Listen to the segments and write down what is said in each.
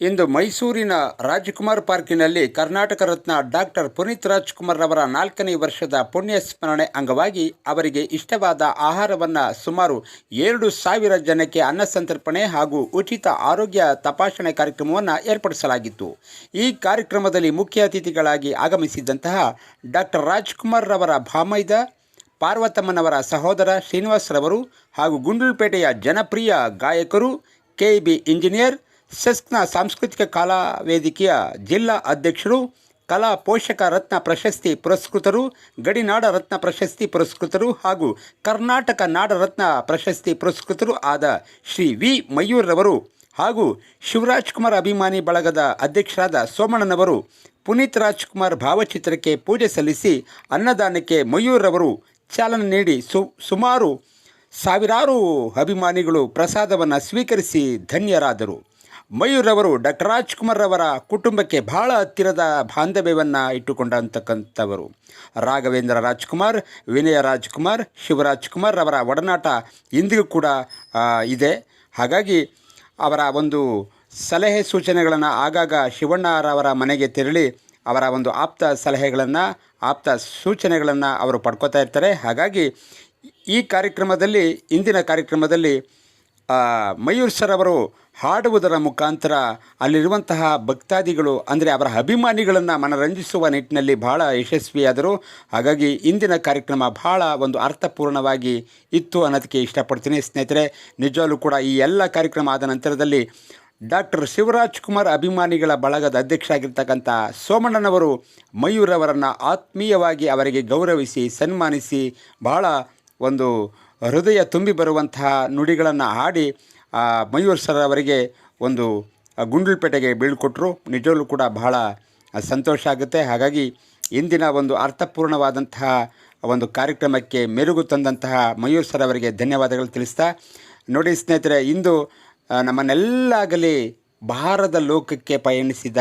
ಇಂದು ಮೈಸೂರಿನ ರಾಜ್ಕುಮಾರ್ ಪಾರ್ಕಿನಲ್ಲಿ ಕರ್ನಾಟಕ ರತ್ನ ಡಾಕ್ಟರ್ ಪುನೀತ್ ರಾಜ್ಕುಮಾರ್ ಅವರ ನಾಲ್ಕನೇ ವರ್ಷದ ಪುಣ್ಯ ಸ್ಮರಣೆ ಅಂಗವಾಗಿ ಅವರಿಗೆ ಇಷ್ಟವಾದ ಆಹಾರವನ್ನು ಸುಮಾರು ಎರಡು ಸಾವಿರ ಜನಕ್ಕೆ ಅನ್ನ ಸಂತರ್ಪಣೆ ಹಾಗೂ ಉಚಿತ ಆರೋಗ್ಯ ತಪಾಸಣೆ ಕಾರ್ಯಕ್ರಮವನ್ನು ಏರ್ಪಡಿಸಲಾಗಿತ್ತು. ಈ ಕಾರ್ಯಕ್ರಮದಲ್ಲಿ ಮುಖ್ಯ ಅತಿಥಿಗಳಾಗಿ ಆಗಮಿಸಿದ್ದಂತಹ ಡಾಕ್ಟರ್ ರಾಜ್ಕುಮಾರ್ ರವರ ಭಾಮೈದ, ಪಾರ್ವತಮ್ಮನವರ ಸಹೋದರ ಶ್ರೀನಿವಾಸರವರು ಹಾಗೂ ಗುಂಡ್ಲುಪೇಟೆಯ ಜನಪ್ರಿಯ ಗಾಯಕರು, ಕೆ ಬಿ ಇಂಜಿನಿಯರ್ ಸೆಸ್ಕ್ನ ಸಾಂಸ್ಕೃತಿಕ ಕಲಾ ವೇದಿಕೆಯ ಜಿಲ್ಲಾ ಅಧ್ಯಕ್ಷರು, ಕಲಾ ಪೋಷಕ ರತ್ನ ಪ್ರಶಸ್ತಿ ಪುರಸ್ಕೃತರು, ಗಡಿನಾಡ ರತ್ನ ಪ್ರಶಸ್ತಿ ಪುರಸ್ಕೃತರು ಹಾಗೂ ಕರ್ನಾಟಕ ನಾಡ ರತ್ನ ಪ್ರಶಸ್ತಿ ಪುರಸ್ಕೃತರು ಆದ ಶ್ರೀ ವಿ ಮಯೂರ್ರವರು ಹಾಗೂ ಶಿವರಾಜ್ ಕುಮಾರ್ ಅಭಿಮಾನಿ ಬಳಗದ ಅಧ್ಯಕ್ಷರಾದ ಸೋಮಣ್ಣನವರು, ಪುನೀತ್ ರಾಜ್ಕುಮಾರ್ ಭಾವಚಿತ್ರಕ್ಕೆ ಪೂಜೆ ಸಲ್ಲಿಸಿ ಅನ್ನದಾನಕ್ಕೆ ಮಯೂರ್ರವರು ಚಾಲನೆ ನೀಡಿ ಸು, ಸುಮಾರು ಸಾವಿರಾರು ಅಭಿಮಾನಿಗಳು ಪ್ರಸಾದವನ್ನು ಸ್ವೀಕರಿಸಿ ಧನ್ಯರಾದರು. ಮಯೂರವರು ಡಾಕ್ಟರ್ ರಾಜ್ಕುಮಾರ್ ಅವರ ಕುಟುಂಬಕ್ಕೆ ಬಹಳ ಹತ್ತಿರದ ಬಾಂಧವ್ಯವನ್ನು ಇಟ್ಟುಕೊಂಡಂತಕ್ಕಂಥವರು. ರಾಘವೇಂದ್ರ ರಾಜ್ಕುಮಾರ್, ವಿನಯ ರಾಜ್ಕುಮಾರ್ ಶಿವರಾಜ್ ಕುಮಾರ್ ಅವರ ಒಡನಾಟ ಇಂದಿಗೂ ಕೂಡ ಇದೆ. ಹಾಗಾಗಿ ಅವರ ಒಂದು ಸಲಹೆ ಸೂಚನೆಗಳನ್ನು ಆಗಾಗ ಶಿವಣ್ಣರವರ ಮನೆಗೆ ತೆರಳಿ ಅವರ ಒಂದು ಆಪ್ತ ಸಲಹೆಗಳನ್ನು, ಆಪ್ತ ಸೂಚನೆಗಳನ್ನು ಅವರು ಪಡ್ಕೋತಾ ಇರ್ತಾರೆ. ಹಾಗಾಗಿ ಈ ಕಾರ್ಯಕ್ರಮದಲ್ಲಿ, ಇಂದಿನ ಕಾರ್ಯಕ್ರಮದಲ್ಲಿ ಮಯೂರ್ ಸರ್ ಅವರು ಹಾಡುವುದರ ಮುಖಾಂತರ ಅಲ್ಲಿರುವಂತಹ ಭಕ್ತಾದಿಗಳು, ಅಂದರೆ ಅವರ ಅಭಿಮಾನಿಗಳನ್ನು ಮನರಂಜಿಸುವ ನಿಟ್ಟಿನಲ್ಲಿ ಬಹಳ ಯಶಸ್ವಿಯಾದರು. ಹಾಗಾಗಿ ಇಂದಿನ ಕಾರ್ಯಕ್ರಮ ಬಹಳ ಒಂದು ಅರ್ಥಪೂರ್ಣವಾಗಿ ಇತ್ತು ಅನ್ನೋದಕ್ಕೆ ಇಷ್ಟಪಡ್ತೀನಿ. ಸ್ನೇಹಿತರೆ, ನಿಜವಾಗ್ಲೂ ಕೂಡ ಈ ಎಲ್ಲ ಕಾರ್ಯಕ್ರಮ ಆದ ನಂತರದಲ್ಲಿ ಡಾಕ್ಟರ್ ಶಿವರಾಜ್ ಕುಮಾರ್ ಅಭಿಮಾನಿಗಳ ಬಳಗದ ಅಧ್ಯಕ್ಷ ಆಗಿರ್ತಕ್ಕಂಥ ಸೋಮಣ್ಣನವರು ಮಯೂರವರನ್ನು ಆತ್ಮೀಯವಾಗಿ ಅವರಿಗೆ ಗೌರವಿಸಿ, ಸನ್ಮಾನಿಸಿ ಬಹಳ ಒಂದು ಹೃದಯ ತುಂಬಿ ಬರುವಂತಹ ನುಡಿಗಳನ್ನು ಹಾಡಿ ಮಯೂರ್ ಸರ್ ಅವರಿಗೆ ಒಂದು ಗುಂಡಲ್ಪೇಟೆಗೆ ಬೀಳ್ಕೊಟ್ರು ನಿಜವಲ್ಲೂ ಕೂಡ ಬಹಳ ಸಂತೋಷ ಆಗುತ್ತೆ. ಹಾಗಾಗಿ ಇಂದಿನ ಒಂದು ಅರ್ಥಪೂರ್ಣವಾದಂತಹ ಒಂದು ಕಾರ್ಯಕ್ರಮಕ್ಕೆ ಮೆರುಗು ತಂದಂತಹ ಮಯೂರ್ ಸರ್ ಅವರಿಗೆ ಧನ್ಯವಾದಗಳು ತಿಳಿಸ್ತಾ, ನೋಡಿ ಸ್ನೇಹಿತರೆ, ಇಂದು ನಮ್ಮನ್ನೆಲ್ಲಾಗಲಿ ಭಾರದ ಲೋಕಕ್ಕೆ ಪಯಣಿಸಿದ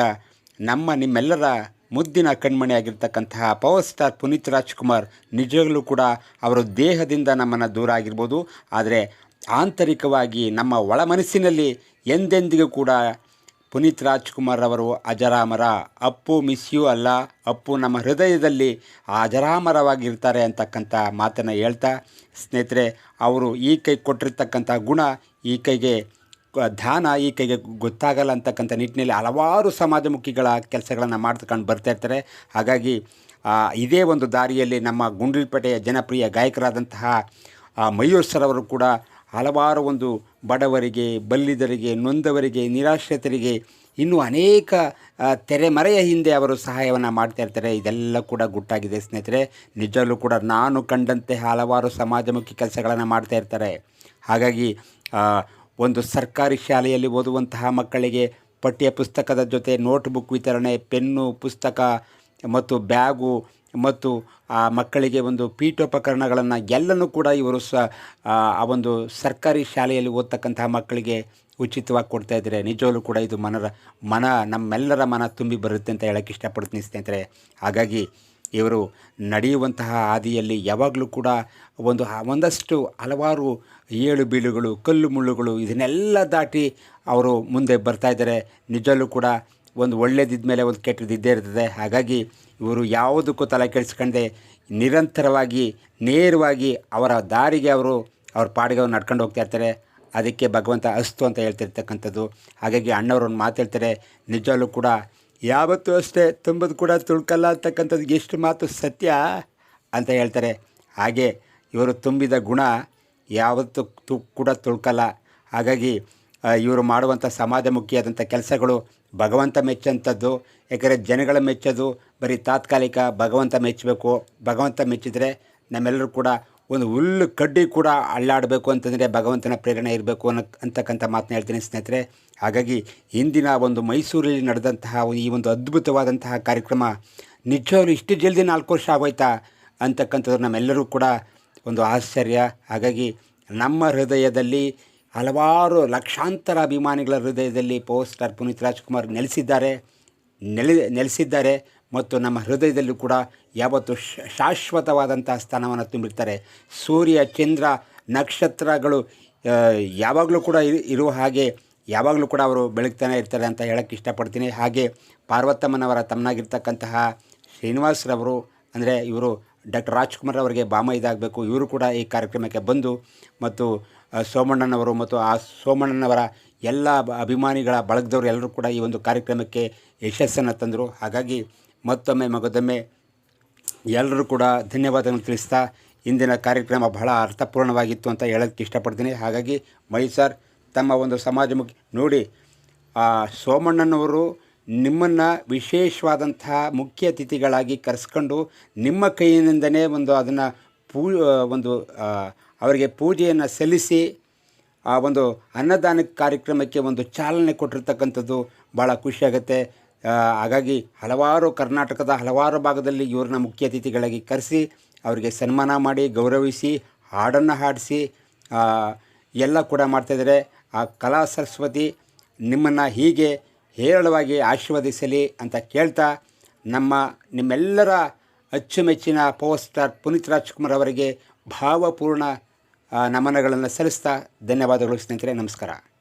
ನಮ್ಮ ನಿಮ್ಮೆಲ್ಲರ ಮುದ್ದಿನ ಕಣ್ಮಣಿಯಾಗಿರ್ತಕ್ಕಂತಹ ಪವರ್ ಸ್ಟಾರ್ ಪುನೀತ್ ರಾಜ್ಕುಮಾರ್ ನಿಜವಾಗಲೂ ಕೂಡ ಅವರ ದೇಹದಿಂದ ನಮ್ಮನ್ನು ದೂರ ಆಗಿರ್ಬೋದು. ಆದರೆ ಆಂತರಿಕವಾಗಿ ನಮ್ಮ ಒಳ ಮನಸ್ಸಿನಲ್ಲಿ ಎಂದೆಂದಿಗೂ ಕೂಡ ಪುನೀತ್ ರಾಜ್ಕುಮಾರ್ ಅವರು ಅಜರಾಮರ. ಅಪ್ಪು ಮಿಸ್ ಯು ಅಲ್ಲ. ಅಪ್ಪು ನಮ್ಮ ಹೃದಯದಲ್ಲಿ ಅಜರಾಮರವಾಗಿರ್ತಾರೆ ಅಂತಕ್ಕಂಥ ಮಾತನ್ನು ಹೇಳ್ತಾ, ಸ್ನೇಹಿತರೆ, ಅವರು ಈ ಕೈ ಕೊಟ್ಟಿರ್ತಕ್ಕಂಥ ಗುಣ ಈ ಕೈಗೆ ದಾನ ಈ ಕೈಗೆ ಗೊತ್ತಾಗಲ್ಲ ಅಂತಕ್ಕಂಥ ನಿಟ್ಟಿನಲ್ಲಿ ಹಲವಾರು ಸಮಾಜಮುಖಿಗಳ ಕೆಲಸಗಳನ್ನು ಮಾಡ್ಕೊಂಡು ಬರ್ತಾಯಿರ್ತಾರೆ ಹಾಗಾಗಿ ಇದೇ ಒಂದು ದಾರಿಯಲ್ಲಿ ನಮ್ಮ ಗುಂಡ್ಲಪೇಟೆಯ ಜನಪ್ರಿಯ ಗಾಯಕರಾದಂತಹ ಮಯೂರ್ ಸರ್ ಅವರು ಕೂಡ ಹಲವಾರು ಒಂದು ಬಡವರಿಗೆ, ಬಲ್ಲಿದರಿಗೆ, ನೊಂದವರಿಗೆ, ನಿರಾಶ್ರಿತರಿಗೆ ಇನ್ನೂ ಅನೇಕ ತೆರೆಮರೆಯ ಹಿಂದೆ ಅವರು ಸಹಾಯವನ್ನು ಮಾಡ್ತಾ ಇರ್ತಾರೆ. ಇದೆಲ್ಲ ಕೂಡ ಗುಟ್ಟಾಗಿದೆ ಸ್ನೇಹಿತರೆ. ನಿಜವಲ್ಲೂ ಕೂಡ ನಾನು ಕಂಡಂತೆ ಹಲವಾರು ಸಮಾಜಮುಖಿ ಕೆಲಸಗಳನ್ನು ಮಾಡ್ತಾ ಇರ್ತಾರೆ. ಹಾಗಾಗಿ ಒಂದು ಸರ್ಕಾರಿ ಶಾಲೆಯಲ್ಲಿ ಓದುವಂತಹ ಮಕ್ಕಳಿಗೆ ಪಠ್ಯ ಪುಸ್ತಕದ ಜೊತೆ ನೋಟ್ಬುಕ್ ವಿತರಣೆ, ಪೆನ್ನು ಪುಸ್ತಕ ಮತ್ತು ಬ್ಯಾಗು ಮತ್ತು ಆ ಮಕ್ಕಳಿಗೆ ಒಂದು ಪೀಠೋಪಕರಣಗಳನ್ನು ಎಲ್ಲನೂ ಕೂಡ ಇವರು ಸ, ಆ ಆ ಒಂದು ಸರ್ಕಾರಿ ಶಾಲೆಯಲ್ಲಿ ಓದ್ತಕ್ಕಂತಹ ಮಕ್ಕಳಿಗೆ ಉಚಿತವಾಗಿ ಕೊಡ್ತಾ ಇದ್ದಾರೆ. ನಿಜವಲ್ಲೂ ಕೂಡ ಇದು ಮನರ ಮನ, ನಮ್ಮೆಲ್ಲರ ಮನ ತುಂಬಿ ಬರುತ್ತೆ ಅಂತ ಹೇಳೋಕ್ಕೆ ಇಷ್ಟಪಡ್ತೀನಿ ಸ್ನೇಹಿತರೆ. ಹಾಗಾಗಿ ಇವರು ನಡೆಯುವಂತಹ ಹಾದಿಯಲ್ಲಿ ಯಾವಾಗಲೂ ಕೂಡ ಒಂದು ಒಂದಷ್ಟು ಹಲವಾರು ಏಳು ಬೀಳುಗಳು, ಕಲ್ಲು ಮುಳ್ಳುಗಳು ಇದನ್ನೆಲ್ಲ ದಾಟಿ ಅವರು ಮುಂದೆ ಬರ್ತಾ ಇದ್ದಾರೆ. ನಿಜಲ್ಲೂ ಕೂಡ ಒಂದು ಒಳ್ಳೇದಿದ್ದ ಮೇಲೆ ಒಂದು ಕೆಟ್ಟದಿದ್ದೇ ಇರ್ತದೆ. ಹಾಗಾಗಿ ಇವರು ಯಾವುದಕ್ಕೂ ತಲೆ ಕೆಡಿಸ್ಕೊಂಡೆ ನಿರಂತರವಾಗಿ, ನೇರವಾಗಿ ಅವರ ದಾರಿಗೆ ಅವರು ಅವ್ರ ಪಾಡಿಗೆ ಅವ್ರು ನಡ್ಕೊಂಡು ಹೋಗ್ತಾ ಇರ್ತಾರೆ. ಅದಕ್ಕೆ ಭಗವಂತ ಅಸ್ತು ಅಂತ ಹೇಳ್ತಿರ್ತಕ್ಕಂಥದ್ದು. ಹಾಗಾಗಿ ಅಣ್ಣವರು ಒಂದು ಮಾತು ಹೇಳ್ತಾರೆ ನಿಜವಲ್ಲೂ ಕೂಡ ಯಾವತ್ತೂ ಅಷ್ಟೇ ತುಂಬದು ಕೂಡ ತುಳ್ಕಲ್ಲ ಅಂತಕ್ಕಂಥದ್ದು ಎಷ್ಟು ಮಾತು ಸತ್ಯ ಅಂತ ಹೇಳ್ತಾರೆ. ಹಾಗೆ ಇವರು ತುಂಬಿದ ಗುಣ ಯಾವತ್ತೂ ತು, ಕೂಡ ತುಳ್ಕಲ್ಲ. ಹಾಗಾಗಿ ಇವರು ಮಾಡುವಂಥ ಸಮಾಜಮುಖಿಯಾದಂಥ ಕೆಲಸಗಳು ಭಗವಂತ ಮೆಚ್ಚಂಥದ್ದು. ಯಾಕಂದರೆ ಜನಗಳ ಮೆಚ್ಚೋದು ಬರೀ ತಾತ್ಕಾಲಿಕ ಭಗವಂತ ಮೆಚ್ಚಬೇಕು. ಭಗವಂತ ಮೆಚ್ಚಿದರೆ ನಮ್ಮೆಲ್ಲರೂ ಕೂಡ ಒಂದು ಹುಲ್ಲು ಕಡ್ಡಿ ಕೂಡ ಅಳ್ಳಾಡಬೇಕು ಅಂತಂದರೆ ಭಗವಂತನ ಪ್ರೇರಣೆ ಇರಬೇಕು ಅನ್ನೋ ಅಂತಕ್ಕಂಥ ಮಾತನ್ನ ಹೇಳ್ತೀನಿ ಸ್ನೇಹಿತರೆ. ಹಾಗಾಗಿ ಇಂದಿನ ಒಂದು ಮೈಸೂರಲ್ಲಿ ನಡೆದಂತಹ ಈ ಒಂದು ಅದ್ಭುತವಾದಂತಹ ಕಾರ್ಯಕ್ರಮ ನಿಜವಾಗ್ಲೂ ಇಷ್ಟು ಜಲ್ದಿ ನಾಲ್ಕು ವರ್ಷ ಆಗೋಯ್ತಾ ಅಂತಕ್ಕಂಥದ್ದು ನಮ್ಮೆಲ್ಲರೂ ಕೂಡ ಒಂದು ಆಶ್ಚರ್ಯ. ಹಾಗಾಗಿ ನಮ್ಮ ಹೃದಯದಲ್ಲಿ ಹಲವಾರು ಲಕ್ಷಾಂತರ ಅಭಿಮಾನಿಗಳ ಹೃದಯದಲ್ಲಿ ಪವರ್ ಸ್ಟಾರ್ ಪುನೀತ್ ರಾಜ್ಕುಮಾರ್ ನೆಲೆಸಿದ್ದಾರೆ. ನೆಲೆ, ನೆಲೆಸಿದ್ದಾರೆ. ಮತ್ತು ನಮ್ಮ ಹೃದಯದಲ್ಲೂ ಕೂಡ ಯಾವತ್ತು ಶ- ಶಾಶ್ವತವಾದಂಥ ಸ್ಥಾನವನ್ನು ತುಂಬಿರ್ತಾರೆ ಸೂರ್ಯ, ಚಂದ್ರ, ನಕ್ಷತ್ರಗಳು ಯಾವಾಗಲೂ ಕೂಡ ಇರು- ಇರುವ ಹಾಗೆ ಯಾವಾಗಲೂ ಕೂಡ ಅವರು ಬೆಳಗ್ತಾನೆ ಇರ್ತಾರೆ ಅಂತ ಹೇಳೋಕ್ಕೆ ಇಷ್ಟಪಡ್ತೀನಿ. ಹಾಗೆ ಪಾರ್ವತಮ್ಮನವರ ತಮ್ಮನಾಗಿರ್ತಕ್ಕಂತಹ ಶ್ರೀನಿವಾಸರವರು ಅಂದರೆ ಇವರು ಡಾಕ್ಟರ್ ರಾಜ್ಕುಮಾರ್ ಅವರಿಗೆ ಬಾಮ ಇದಾಗಬೇಕು. ಇವರು ಕೂಡ ಈ ಕಾರ್ಯಕ್ರಮಕ್ಕೆ ಬಂದು ಮತ್ತು ಸೋಮಣ್ಣನವರು ಮತ್ತು ಆ ಸೋಮಣ್ಣನವರ ಎಲ್ಲ ಅಭಿಮಾನಿಗಳ ಬಳಗದವರು ಎಲ್ಲರೂ ಕೂಡ ಈ ಒಂದು ಕಾರ್ಯಕ್ರಮಕ್ಕೆ ಯಶಸ್ಸನ್ನು ತಂದರು. ಹಾಗಾಗಿ ಮತ್ತೊಮ್ಮೆ ಮಗದೊಮ್ಮೆ ಎಲ್ಲರೂ ಕೂಡ ಧನ್ಯವಾದಗಳನ್ನು ತಿಳಿಸ್ತಾ ಇಂದಿನ ಕಾರ್ಯಕ್ರಮ ಬಹಳ ಅರ್ಥಪೂರ್ಣವಾಗಿತ್ತು ಅಂತ ಹೇಳೋಕ್ಕೆ ಇಷ್ಟಪಡ್ತೀನಿ. ಹಾಗಾಗಿ ಮೈಸಾರ್ ಸರ್, ತಮ್ಮ ಒಂದು ಸಮಾಜಮುಖಿ ನೋಡಿ ಸೋಮಣ್ಣನವರು ನಿಮ್ಮನ್ನು ವಿಶೇಷವಾದಂತಹ ಮುಖ್ಯ ಅತಿಥಿಗಳಾಗಿ ಕರೆಸ್ಕೊಂಡು ನಿಮ್ಮ ಕೈಯಿಂದನೇ ಒಂದು ಅದನ್ನು ಪೂ ಒಂದು ಅವರಿಗೆ ಪೂಜೆಯನ್ನು ಸಲ್ಲಿಸಿ, ಆ ಒಂದು ಅನ್ನದಾನ ಕಾರ್ಯಕ್ರಮಕ್ಕೆ ಒಂದು ಚಾಲನೆ ಕೊಟ್ಟಿರ್ತಕ್ಕಂಥದ್ದು ಭಾಳ ಖುಷಿಯಾಗುತ್ತೆ ಹಾಗಾಗಿ ಹಲವಾರು ಕರ್ನಾಟಕದ ಹಲವಾರು ಭಾಗದಲ್ಲಿ ಇವ್ರನ್ನ ಮುಖ್ಯ ಅತಿಥಿಗಳಾಗಿ ಕರೆಸಿ, ಅವರಿಗೆ ಸನ್ಮಾನ ಮಾಡಿ, ಗೌರವಿಸಿ, ಹಾಡನ್ನು ಹಾಡಿಸಿ ಎಲ್ಲ ಕೂಡ ಮಾಡ್ತಾಯಿದ್ದಾರೆ ಆ, ಕಲಾ ಸರಸ್ವತಿ ನಿಮ್ಮನ್ನು ಹೀಗೆ ಹೇರಳವಾಗಿ ಆಶೀರ್ವದಿಸಲಿ ಅಂತ ಕೇಳ್ತಾ ನಮ್ಮ ನಿಮ್ಮೆಲ್ಲರ ಅಚ್ಚುಮೆಚ್ಚಿನ ಪವರ್ ಸ್ಟಾರ್ ಪುನೀತ್ ರಾಜ್ಕುಮಾರ್ ಅವರಿಗೆ ಭಾವಪೂರ್ಣ ನಮನಗಳನ್ನು ಸಲ್ಲಿಸ್ತಾ ಧನ್ಯವಾದಗಳು ಸ್ನೇಹಿತರೆ. ನಮಸ್ಕಾರ.